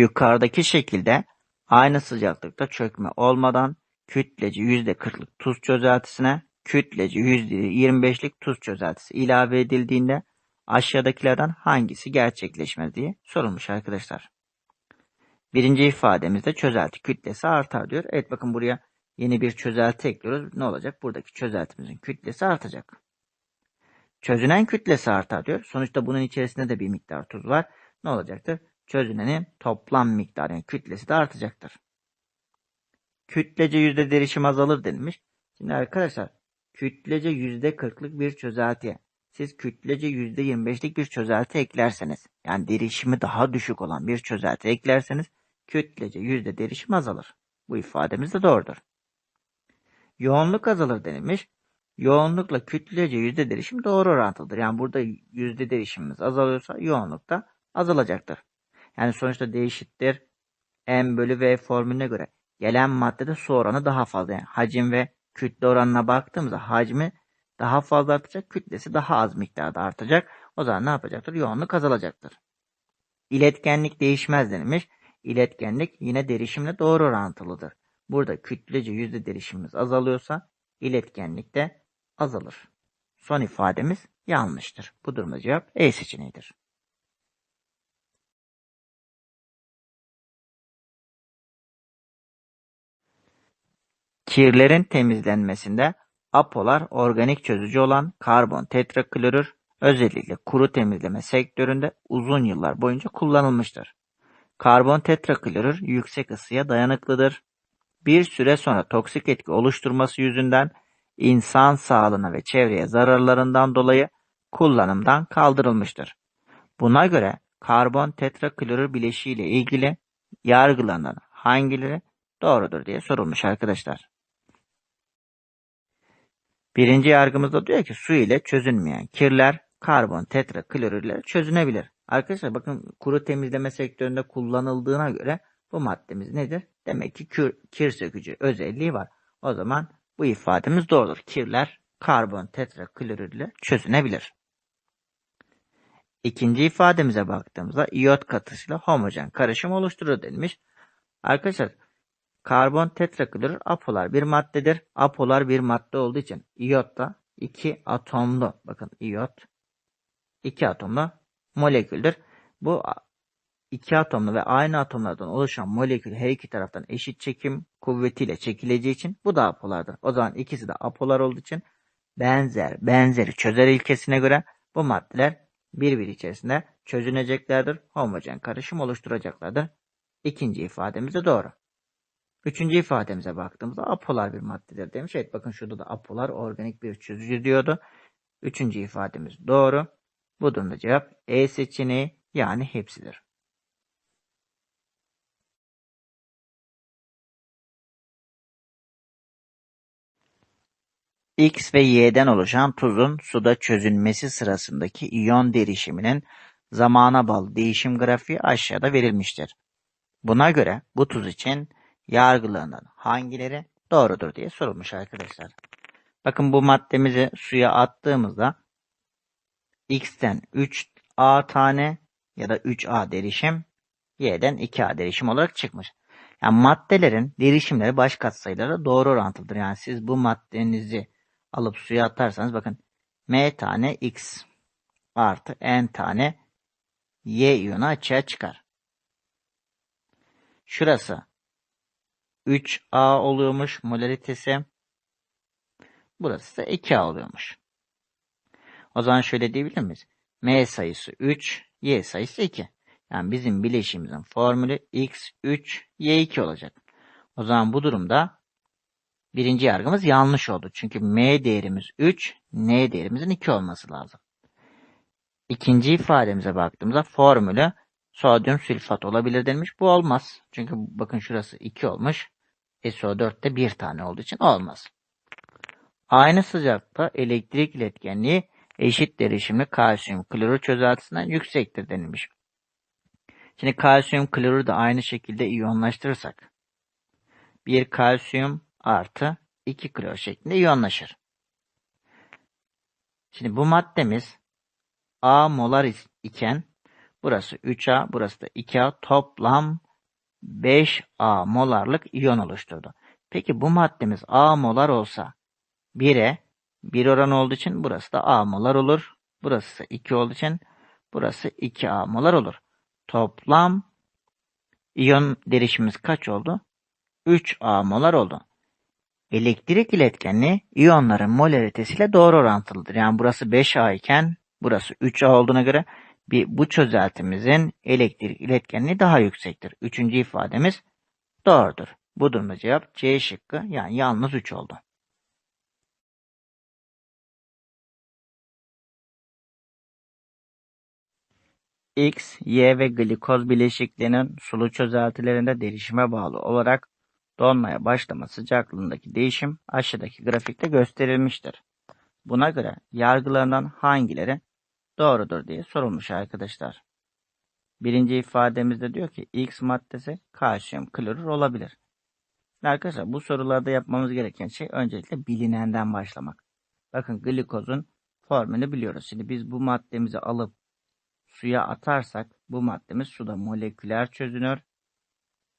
yukarıdaki şekilde aynı sıcaklıkta çökme olmadan kütlece %40'lık tuz çözeltisine kütlece %25'lik tuz çözeltisi ilave edildiğinde aşağıdakilerden hangisi gerçekleşmez diye sorulmuş arkadaşlar. Birinci ifademizde çözelti kütlesi artar diyor. Evet bakın buraya yeni bir çözelti ekliyoruz. Ne olacak? Buradaki çözeltimizin kütlesi artacak. Çözünen kütlesi artar diyor. Sonuçta bunun içerisinde de bir miktar tuz var. Ne olacaktır? Çözünenin toplam miktarı yani kütlesi de artacaktır. Kütlece yüzde derişim azalır denilmiş. Şimdi arkadaşlar kütlece yüzde kırklık bir çözeltiye siz kütlece yüzde yirmi beşlik bir çözelti eklerseniz yani derişimi daha düşük olan bir çözelti eklerseniz kütlece yüzde derişim azalır. Bu ifademiz de doğrudur. Yoğunluk azalır denilmiş. Yoğunlukla kütlece yüzde derişim doğru orantılıdır. Yani burada yüzde derişimimiz azalıyorsa yoğunluk da azalacaktır. Yani sonuçta değişittir. M bölü V formülüne göre gelen maddede su oranı daha fazla. Yani hacim ve kütle oranına baktığımızda hacmi daha fazla artacak, kütlesi daha az miktarda artacak. O zaman ne yapacaktır? Yoğunluk azalacaktır. İletkenlik değişmez denilmiş. İletkenlik yine derişimle doğru orantılıdır. Burada kütlece yüzde derişimimiz azalıyorsa iletkenlik de azalır. Son ifademiz yanlıştır. Bu durumda cevap E seçeneğidir. Kirlerin temizlenmesinde apolar organik çözücü olan karbon tetraklorür özellikle kuru temizleme sektöründe uzun yıllar boyunca kullanılmıştır. Karbon tetraklorür yüksek ısıya dayanıklıdır. Bir süre sonra toksik etki oluşturması yüzünden insan sağlığına ve çevreye zararlarından dolayı kullanımdan kaldırılmıştır. Buna göre karbon tetraklorür bileşiği ile ilgili yargılanan hangileri doğrudur diye sorulmuş arkadaşlar. Birinci yargımızda diyor ki su ile çözünmeyen kirler karbon tetraklorür ile çözünebilir. Arkadaşlar bakın kuru temizleme sektöründe kullanıldığına göre bu maddemiz nedir? Demek ki kir, kir sökücü özelliği var. O zaman bu ifademiz doğrudur. Kirler karbon tetraklorür ile çözünebilir. İkinci ifademize baktığımızda iyot katısıyla homojen karışım oluşturur denilmiş. Arkadaşlar Karbon tetraklorür apolar bir maddedir. Apolar bir madde olduğu için iyot da iki atomlu. Bakın iyot iki atomlu moleküldür. Bu iki atomlu ve aynı atomlardan oluşan molekül her iki taraftan eşit çekim kuvvetiyle çekileceği için bu da apolardır. O zaman ikisi de apolar olduğu için benzer, benzeri çözer ilkesine göre bu maddeler birbiri içerisinde çözüneceklerdir. Homojen karışım oluşturacaklardır. İkinci ifademiz de doğru. Üçüncü ifademize baktığımızda apolar bir maddedir demiş. Evet bakın şurada da apolar organik bir çözücü diyordu. Üçüncü ifademiz doğru. Bu durumda cevap E seçeneği yani hepsidir. X ve Y'den oluşan tuzun suda çözünmesi sırasındaki iyon derişiminin zamana bağlı değişim grafiği aşağıda verilmiştir. Buna göre bu tuz için yargılanan hangileri doğrudur diye sorulmuş arkadaşlar. Bakın bu maddemizi suya attığımızda x'ten 3a tane ya da 3a derişim y'den 2a derişim olarak çıkmış. Yani maddelerin derişimleri baş katsayıları doğru orantılıdır. Yani siz bu maddenizi alıp suya atarsanız bakın m tane x artı n tane y iyonu açığa çıkar. Şurası 3A oluyormuş molaritesi. Burası da 2A oluyormuş. O zaman şöyle diyebilir miyiz? M sayısı 3, Y sayısı 2. Yani bizim bileşimimizin formülü X3, Y2 olacak. O zaman bu durumda birinci yargımız yanlış oldu. Çünkü M değerimiz 3, N değerimizin 2 olması lazım. İkinci ifademize baktığımızda formülü sodyum sülfat olabilir denmiş. Bu olmaz. Çünkü bakın şurası 2 olmuş. SO4 de bir tane olduğu için olmaz. Aynı sıcakta elektrik iletkenliği eşit derişimli kalsiyum klorür çözeltisinden yüksektir denilmiş. Şimdi kalsiyum klorür de aynı şekilde iyonlaştırırsak bir kalsiyum artı 2 klor şeklinde iyonlaşır. Şimdi bu maddemiz A molar iken burası 3A burası da 2A toplam 5A molarlık iyon oluşturdu. Peki bu maddemiz A molar olsa 1'e 1 oran olduğu için burası da A molar olur. Burası ise 2 olduğu için burası 2A molar olur. Toplam iyon derişimimiz kaç oldu? 3A molar oldu. Elektrik iletkenliği iyonların molaritesiyle doğru orantılıdır. Yani burası 5A iken burası 3A olduğuna göre bir, bu çözeltimizin elektrik iletkenliği daha yüksektir. Üçüncü ifademiz doğrudur. Bu durumda cevap C şıkkı yani yalnız 3 oldu. X, Y ve glikoz bileşiklerinin sulu çözeltilerinde derişime bağlı olarak donmaya başlama sıcaklığındaki değişim aşağıdaki grafikte gösterilmiştir. Buna göre yargılarından hangileri doğrudur diye sorulmuş arkadaşlar. Birinci ifademizde diyor ki X maddesi kalsiyum klorür olabilir. Arkadaşlar bu sorularda yapmamız gereken şey öncelikle bilinenden başlamak. Bakın glikozun formülünü biliyoruz. Şimdi biz bu maddemizi alıp suya atarsak bu maddemiz suda moleküler çözünür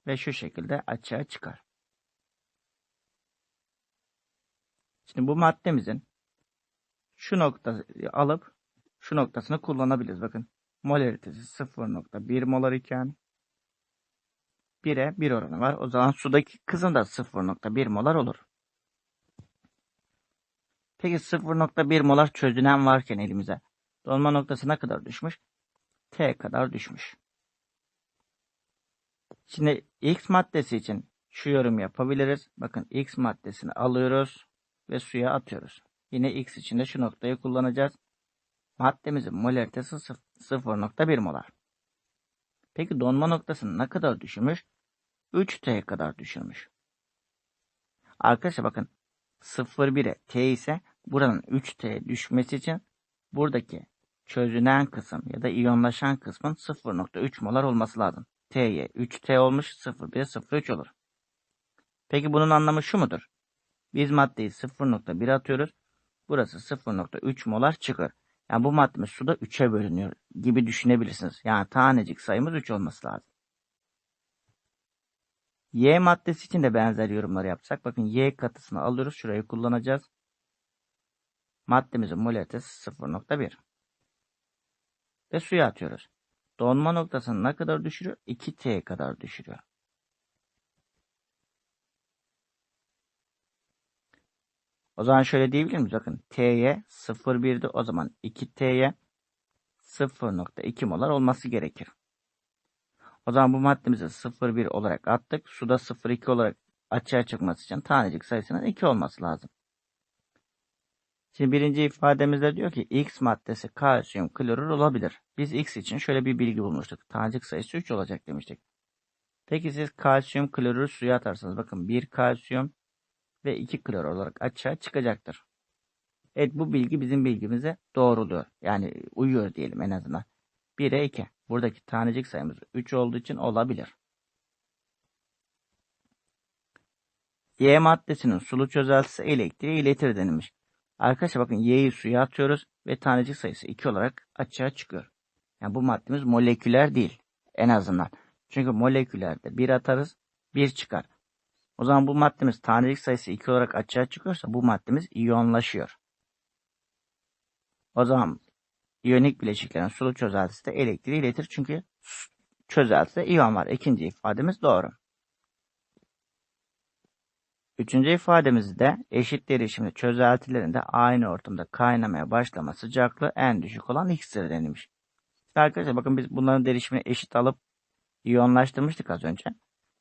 ve şu şekilde açığa çıkar. Şimdi bu maddemizin şu noktayı alıp şu noktasını kullanabiliriz. Bakın molaritesi 0.1 molar iken 1'e 1 oranı var. O zaman sudaki kızın da 0.1 molar olur. Peki 0.1 molar çözünen varken elimize donma noktası ne kadar düşmüş? T kadar düşmüş. Şimdi X maddesi için şu yorum yapabiliriz. Bakın X maddesini alıyoruz ve suya atıyoruz. Yine X için de şu noktayı kullanacağız. Maddemizin molaritesi 0.1 molar. Peki donma noktasını ne kadar düşürmüş? 3T kadar düşürmüş. Arkadaşlar bakın 0.1'e T ise buranın 3T düşmesi için buradaki çözünen kısım ya da iyonlaşan kısmın 0.3 molar olması lazım. T'ye 3T olmuş 0.1'e 0.3 olur. Peki bunun anlamı şu mudur? Biz maddeyi 0.1 atıyoruz. Burası 0.3 molar çıkar. Yani bu maddemiz suda 3'e bölünüyor gibi düşünebilirsiniz. Yani tanecik sayımız 3 olması lazım. Y maddesi için de benzer yorumlar yapsak. Bakın Y katısını alıyoruz. Şurayı kullanacağız. Maddemizin molaritesi 0.1. Ve suya atıyoruz. Donma noktasını ne kadar düşürüyor? 2T'ye kadar düşürüyor. O zaman şöyle diyebilir miyiz? Bakın T'ye 0,1'di. O zaman 2T'ye 0.2 molar olması gerekir. O zaman bu maddemizi 0,1 olarak attık. Suda 0,2 olarak açığa çıkması için tanecik sayısının 2 olması lazım. Şimdi birinci ifademizde diyor ki X maddesi kalsiyum klorür olabilir. Biz X için şöyle bir bilgi bulmuştuk. Tanecik sayısı 3 olacak demiştik. Peki siz kalsiyum klorür suya atarsanız bakın 1 kalsiyum ve 2 klor olarak açığa çıkacaktır. Evet bu bilgi bizim bilgimize doğruluyor. Yani uyuyor diyelim en azından. 1'e 2. Buradaki tanecik sayımız 3 olduğu için olabilir. Y maddesinin sulu çözeltisi elektriği iletir denilmiş. Arkadaşlar bakın Y'yi suya atıyoruz ve tanecik sayısı 2 olarak açığa çıkıyor. Yani bu maddemiz moleküler değil en azından. Çünkü molekülerde 1 atarız 1 çıkar. O zaman bu maddemiz tanecik sayısı 2 olarak açığa çıkıyorsa bu maddemiz iyonlaşıyor. O zaman iyonik bileşiklerin sulu çözeltisi de elektriği iletir. Çünkü çözeltide iyon var. İkinci ifademiz doğru. Üçüncü ifademizde eşit derişimli çözeltilerinde aynı ortamda kaynamaya başlama sıcaklığı en düşük olan X'tir denilmiş. Arkadaşlar bakın biz bunların derişimini eşit alıp iyonlaştırmıştık az önce.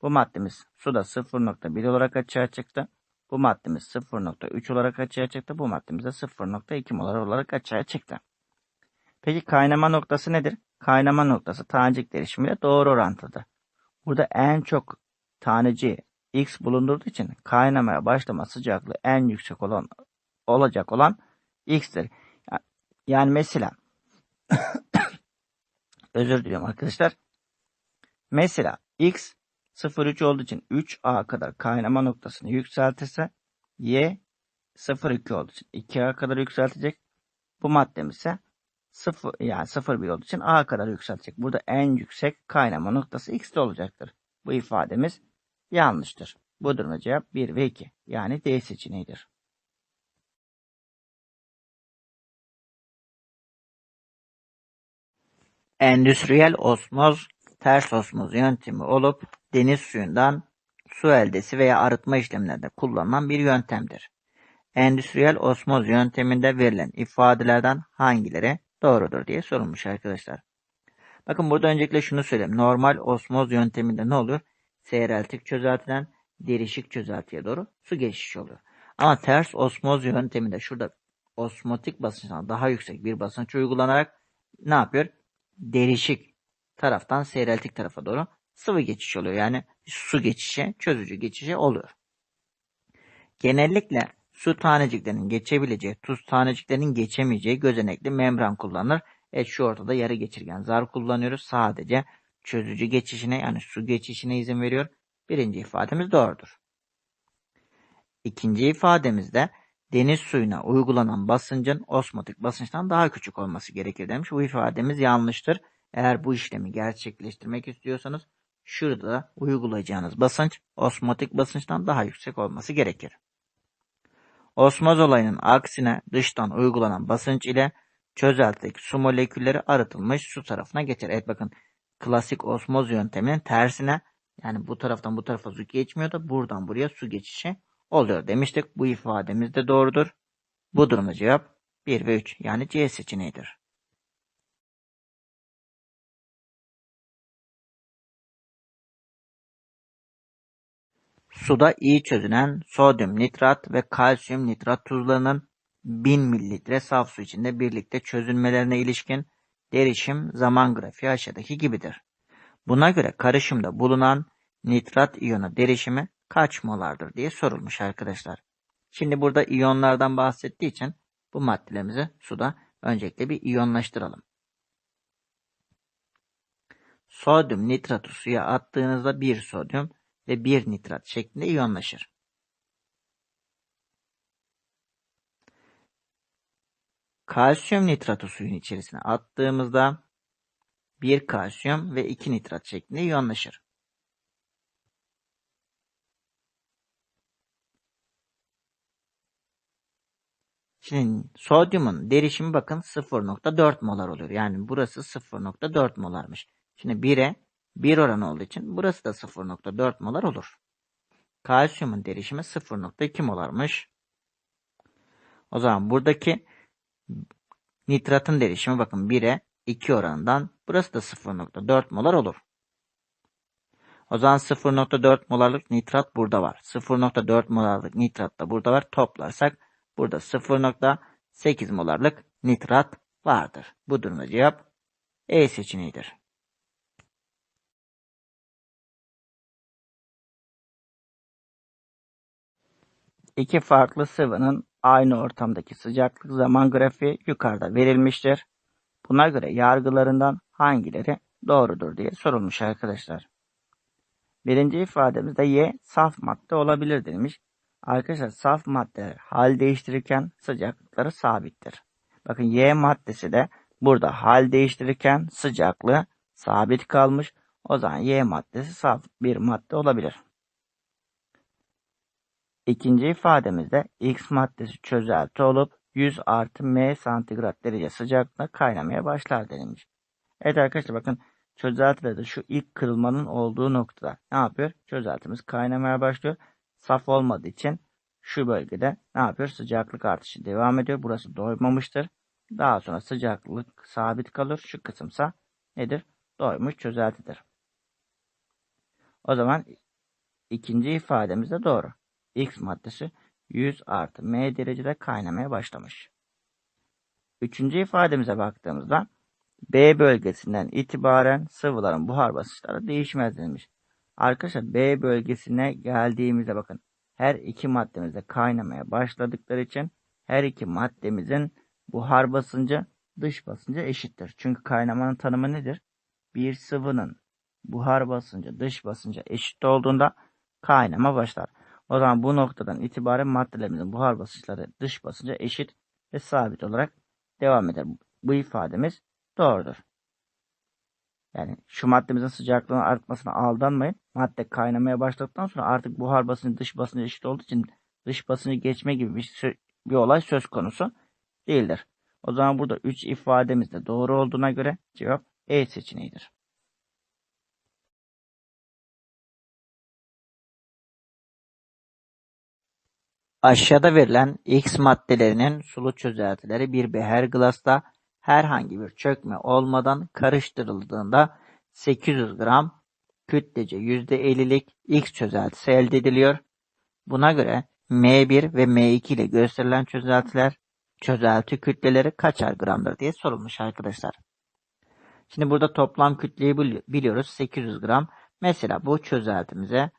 Bu maddemiz suda 0.1 olarak açığa çıktı. Bu maddemiz 0.3 olarak açığa çıktı. Bu maddemiz de 0.2 molar olarak açığa çıktı. Peki kaynama noktası nedir? Kaynama noktası tanecik derişimiyle doğru orantılıdır. Burada en çok taneci X bulundurduğu için kaynamaya başlama sıcaklığı en yüksek olan olacak olan X'tir. Yani mesela özür diliyorum arkadaşlar. Mesela X 0,3 olduğu için 3A kadar kaynama noktasını yükseltirse Y 0,2 olduğu için 2A kadar yükseltecek. Bu maddemiz ise 0 yani 0,1 olduğu için A kadar yükseltecek. Burada en yüksek kaynama noktası X'te olacaktır. Bu ifademiz yanlıştır. Bu durumda cevap 1 ve 2. Yani D seçeneğidir. Endüstriyel osmoz ters osmoz yöntemi olup deniz suyundan su eldesi veya arıtma işlemlerinde kullanılan bir yöntemdir. Endüstriyel osmoz yönteminde verilen ifadelerden hangileri doğrudur diye sorulmuş arkadaşlar. Bakın burada öncelikle şunu söyleyeyim. Normal osmoz yönteminde ne oluyor? Seyreltik çözeltiden derişik çözeltiye doğru su geçişi oluyor. Ama ters osmoz yönteminde şurada osmotik basınçtan daha yüksek bir basınç uygulanarak ne yapıyor? Derişik taraftan seyreltik tarafa doğru sıvı geçiş oluyor. Yani su geçişi, çözücü geçişi oluyor. Genellikle su taneciklerinin geçebileceği, tuz taneciklerinin geçemeyeceği gözenekli membran kullanılır. Evet şu ortada yarı geçirgen zar kullanıyoruz. Sadece çözücü geçişine yani su geçişine izin veriyor. Birinci ifademiz doğrudur. İkinci ifademizde deniz suyuna uygulanan basıncın osmotik basınçtan daha küçük olması gerekir demiş. Bu ifademiz yanlıştır. Eğer bu işlemi gerçekleştirmek istiyorsanız şurada uygulayacağınız basınç osmotik basınçtan daha yüksek olması gerekir. Osmoz olayının aksine dıştan uygulanan basınç ile çözeltideki su molekülleri arıtılmış su tarafına geçer. Evet bakın klasik osmoz yönteminin tersine yani bu taraftan bu tarafa su geçmiyor da buradan buraya su geçişi oluyor demiştik. Bu ifademiz de doğrudur. Bu durumda cevap 1 ve 3 yani C seçeneğidir. Suda iyi çözünen sodyum nitrat ve kalsiyum nitrat tuzlarının 1000 mililitre saf su içinde birlikte çözünmelerine ilişkin derişim zaman grafiği aşağıdaki gibidir. Buna göre karışımda bulunan nitrat iyonu derişimi kaç molardır diye sorulmuş arkadaşlar. Şimdi burada iyonlardan bahsettiği için bu maddelerimizi suda öncelikle bir iyonlaştıralım. Sodyum nitratı suya attığınızda bir sodyum ve bir nitrat şeklinde iyonlaşır. Kalsiyum nitratı suyun içerisine attığımızda bir kalsiyum ve iki nitrat şeklinde iyonlaşır. Şimdi sodyumun derişimi bakın 0.4 molar oluyor. Yani burası 0.4 molarmış. Şimdi 1'e 1 oranı olduğu için burası da 0.4 molar olur. Kalsiyumun derişimi 0.2 molarmış. O zaman buradaki nitratın derişimi bakın 1'e 2 oranından burası da 0.4 molar olur. O zaman 0.4 molarlık nitrat burada var. 0.4 molarlık nitrat da burada var. Toplarsak burada 0.8 molarlık nitrat vardır. Bu durumda cevap E seçeneğidir. İki farklı sıvının aynı ortamdaki sıcaklık zaman grafiği yukarıda verilmiştir. Buna göre yargılarından hangileri doğrudur diye sorulmuş arkadaşlar. Birinci ifademizde Y saf madde olabilir demiş. Arkadaşlar saf maddeler hal değiştirirken sıcaklıkları sabittir. Bakın Y maddesi de burada hal değiştirirken sıcaklığı sabit kalmış. O zaman Y maddesi saf bir madde olabilir. İkinci ifademizde X maddesi çözelti olup 100 artı M santigrat derece sıcaklığında kaynamaya başlar denilmiş. Evet arkadaşlar bakın çözeltide de şu ilk kırılmanın olduğu noktada ne yapıyor? Çözeltimiz kaynamaya başlıyor. Saf olmadığı için şu bölgede ne yapıyor? Sıcaklık artışı devam ediyor. Burası doymamıştır. Daha sonra sıcaklık sabit kalır. Şu kısımsa nedir? Doymuş çözeltidir. O zaman ikinci ifademiz de doğru. X maddesi 100 artı M derecede kaynamaya başlamış. Üçüncü ifademize baktığımızda B bölgesinden itibaren sıvıların buhar basınçları değişmez denilmiş. Arkadaşlar B bölgesine geldiğimizde bakın her iki maddemiz de kaynamaya başladıkları için her iki maddemizin buhar basıncı dış basıncı eşittir. Çünkü kaynamanın tanımı nedir? Bir sıvının buhar basıncı dış basınca eşit olduğunda kaynama başlar. O zaman bu noktadan itibaren maddelerimizin buhar basınçları dış basınca eşit ve sabit olarak devam eder. Bu ifademiz doğrudur. Yani şu maddemizin sıcaklığının artmasına aldanmayın. Madde kaynamaya başladıktan sonra artık buhar basıncı dış basıncı eşit olduğu için dış basıncı geçme gibi bir, bir olay söz konusu değildir. O zaman burada 3 ifademiz de doğru olduğuna göre cevap E seçeneğidir. Aşağıda verilen X maddelerinin sulu çözeltileri bir beher glasta herhangi bir çökme olmadan karıştırıldığında 800 gram kütlece %50'lik X çözeltisi elde ediliyor. Buna göre M1 ve M2 ile gösterilen çözeltiler çözelti kütleleri kaçar gramdır diye sorulmuş arkadaşlar. Şimdi burada toplam kütleyi bili- biliyoruz 800 gram. Mesela bu çözeltimize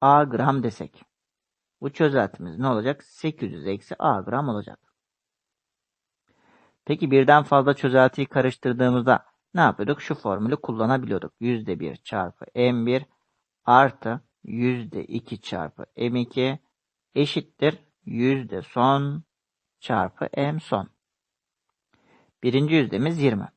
A gram desek. Bu çözeltimiz ne olacak? 800 eksi A gram olacak. Peki birden fazla çözeltiyi karıştırdığımızda ne yapıyorduk? Şu formülü kullanabiliyorduk. %1 çarpı M1 artı %2 çarpı M2 eşittir yüzde son çarpı M son. Birinci yüzdemiz 20.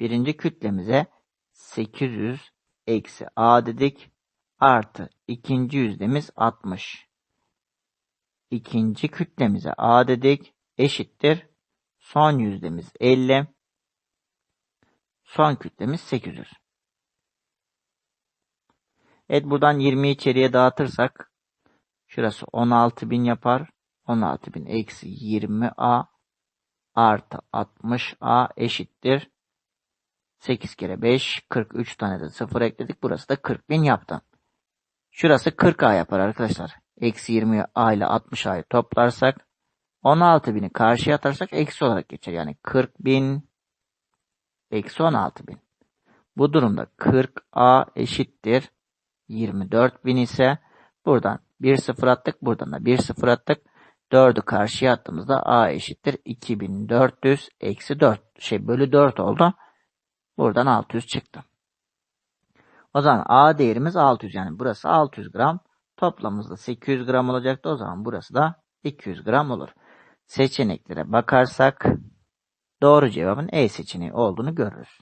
Birinci kütlemize 800 eksi A dedik. Artı ikinci yüzdemiz 60. İkinci kütlemize A dedik. Eşittir. Son yüzdemiz 50. Son kütlemiz 800. Evet buradan 20'yi içeriye dağıtırsak şurası 16.000 yapar. 16.000 eksi 20A artı 60A eşittir. 8 kere 5 43 tane de 0 ekledik. Burası da 40.000 yaptı. Şurası 40A yapar arkadaşlar. Eksi 20A ile 60A'yı toplarsak 16.000'i karşıya atarsak eksi olarak geçer. Yani 40.000 eksi 16.000. Bu durumda 40A eşittir. 24.000 ise buradan 1 sıfır attık. Buradan da 1 sıfır attık. 4'ü karşıya attığımızda A eşittir. 2400 eksi 4 şey bölü 4 oldu. Buradan 600 çıktı. O zaman A değerimiz 600 yani burası 600 gram. Toplamımızda 800 gram olacaktı. O zaman burası da 200 gram olur. Seçeneklere bakarsak doğru cevabın E seçeneği olduğunu görürüz.